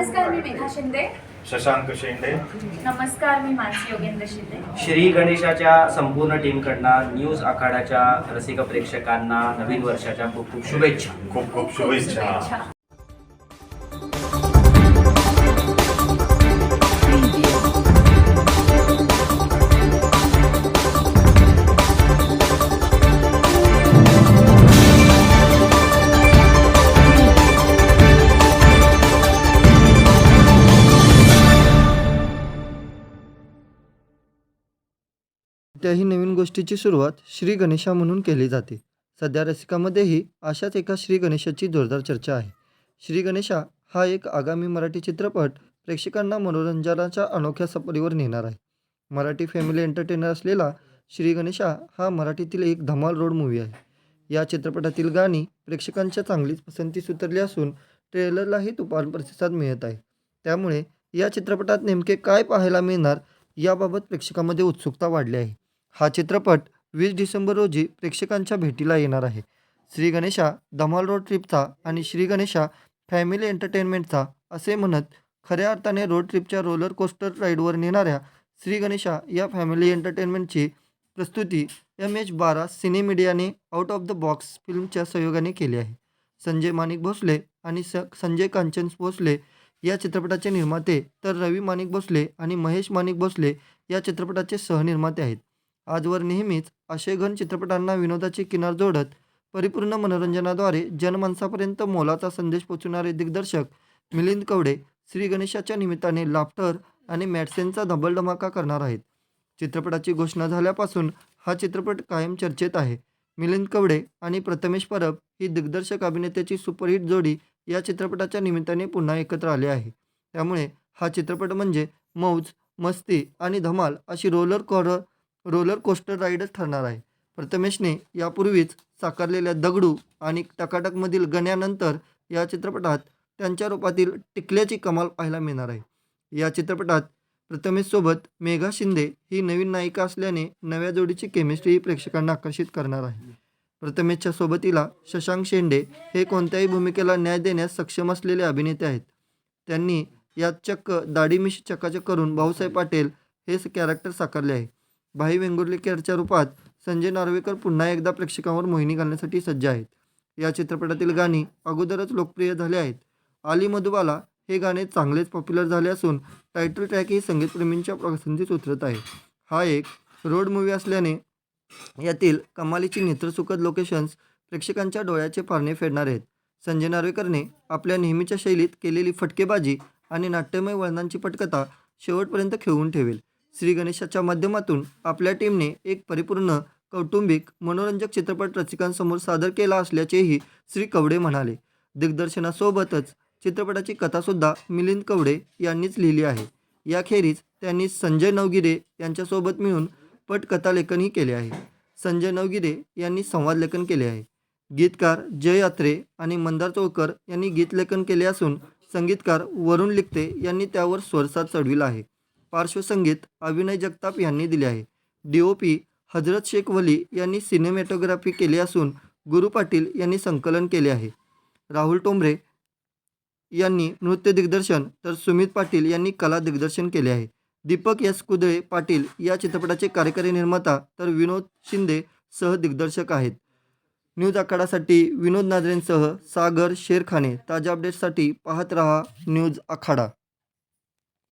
नमस्कार मी मेघा शिंदे. शशांक शेंडे नमस्कार मी मानसी योगेंद्र शिंदे. श्री गणेशाच्या संपूर्ण टीमकडनं न्यूज आखाड्याच्या रसिक प्रेक्षकांना नवीन वर्षाच्या खूप खूप शुभेच्छा. खूप खूप शुभेच्छा. कोणत्याही नवीन गोष्टीची सुरुवात श्री गणेशा म्हणून केली जाते. सध्या रसिकामध्येही अशाच एका श्री गणेशाची जोरदार चर्चा आहे. श्री गणेशा हा एक आगामी मराठी चित्रपट प्रेक्षकांना मनोरंजनाच्या अनोख्या सफरीवर नेणार आहे. मराठी फॅमिली एंटरटेनर असलेला श्री गणेशा हा मराठीतील एक धमाल रोड मूवी आहे. या चित्रपटातील गाणी प्रेक्षकांच्या चांगलीच पसंतीस उतरली असून ट्रेलरलाही तुफान प्रतिसाद मिळत आहे. त्यामुळे या चित्रपटात नेमके काय पाहायला मिळणार याबाबत प्रेक्षकामध्ये उत्सुकता वाढली आहे. हा चित्रपट वीस डिसेंबर रोजी प्रेक्षकांच्या भेटीला येणार आहे. श्री गणेशा धमाल रोड ट्रिपचा आणि श्री गणेशा फॅमिली एंटरटेनमेंटचा असे म्हणत खऱ्या अर्थाने रोड ट्रिपच्या रोलर कोस्टर राईडवर नेणाऱ्या श्री गणेशा या फॅमिली एंटरटेनमेंटची प्रस्तुती एम एच बारा सिने मीडियाने आउट ऑफ द बॉक्स फिल्मच्या सहयोगाने केली आहे. संजय माणिक भोसले आणि स संजय कांचन भोसले या चित्रपटाचे निर्माते तर रवी माणिक भोसले आणि महेश माणिक भोसले या चित्रपटाचे सहनिर्माते आहेत. आजवर नेहमीच आशयघन चित्रपटांना विनोदाची किनार जोडत परिपूर्ण मनोरंजनाद्वारे जनमानसापर्यंत मोलाचा संदेश पोचवणारे दिग्दर्शक मिलिंद कवडे श्री गणेशाच्या निमित्ताने लाफ्टर आणि मॅडसेनचा धबल धमाका करणार आहेत. चित्रपटाची घोषणा झाल्यापासून हा चित्रपट कायम चर्चेत आहे. मिलिंद कवडे आणि प्रथमेश परब ही दिग्दर्शक अभिनेत्याची सुपरहिट जोडी या चित्रपटाच्या निमित्ताने पुन्हा एकत्र आले आहे. त्यामुळे हा चित्रपट म्हणजे मौज मस्ती आणि धमाल अशी रोलर कॉरर रोलर कोस्टर राईडच ठरणार आहे. प्रथमेशने यापूर्वीच साकारलेल्या दगडू आणि टकाटकमधील गण्यानंतर या चित्रपटात त्यांच्या रूपातील टिकल्याची कमाल पाहायला मिळणार आहे. या चित्रपटात प्रथमेशसोबत मेघा शिंदे ही नवीन नायिका असल्याने नव्या जोडीची केमिस्ट्री प्रेक्षकांना आकर्षित करणार आहे. प्रथमेशच्या सोबतीला शशांक शेंडे हे कोणत्याही भूमिकेला न्याय देण्यास सक्षम असलेले अभिनेते आहेत. त्यांनी यात चक्क दाढी चकाचक करून भाऊसाहेब पाटील हे कॅरेक्टर साकारले आहे. भाई वेंगुर्लेकरच्या रूपात संजय नार्वेकर पुन्हा एकदा प्रेक्षकांवर मोहिनी घालण्यासाठी सज्ज आहेत. या चित्रपटातील गाणी अगोदरच लोकप्रिय झाले आहेत. आली मधुबाला हे गाणे चांगलेच पॉप्युलर झाले असून टायटल ट्रॅक ही संगीतप्रेमींच्या पसंतीस उतरत आहे. हा एक रोड मूवी असल्याने यातील कमालीची नेत्रसुखद लोकेशन्स प्रेक्षकांच्या डोळ्याचे पारणे फेडणार आहेत. संजय नार्वेकरने आपल्या नेहमीच्या शैलीत केलेली फटकेबाजी आणि नाट्यमय वळणांची पटकथा शेवटपर्यंत खेळवून ठेवेल. श्री गणेशाच्या माध्यमातून आपल्या टीमने एक परिपूर्ण कौटुंबिक मनोरंजक चित्रपट रसिकांसमोर सादर केला असल्याचेही श्री कवडे म्हणाले. दिग्दर्शनासोबतच चित्रपटाची कथासुद्धा मिलिंद कवडे यांनीच लिहिली आहे. याखेरीज त्यांनी संजय नवगिरे यांच्यासोबत मिळून पटकथालेखनही केले आहे. संजय नवगिरे यांनी संवादलेखन केले आहे. गीतकार जय अत्रे आणि मंदार चौकर यांनी गीतलेखन केले असून संगीतकार वरुण लिखते यांनी त्यावर स्वरसाद चढविला आहे. पार्श्वसंगीत अभिनय जगताप यांनी दिले आहे. D O P Hazrat Shaikh Wali यांनी सिनेमॅटोग्राफी केली असून गुरु पाटील यांनी संकलन केले आहे. राहुल टोंबरे यांनी नृत्य दिग्दर्शन तर सुमित पाटील यांनी कला दिग्दर्शन केले आहे. दीपक एस कुदळे पाटील या चित्रपटाचे कार्यकारी निर्माता तर विनोद शिंदे सह दिग्दर्शक आहेत. न्यूज आखाडासाठी विनोद नाजरेंसह सागर शेरखाने. ताज्या अपडेट्ससाठी पाहत रहा न्यूज आखाडा.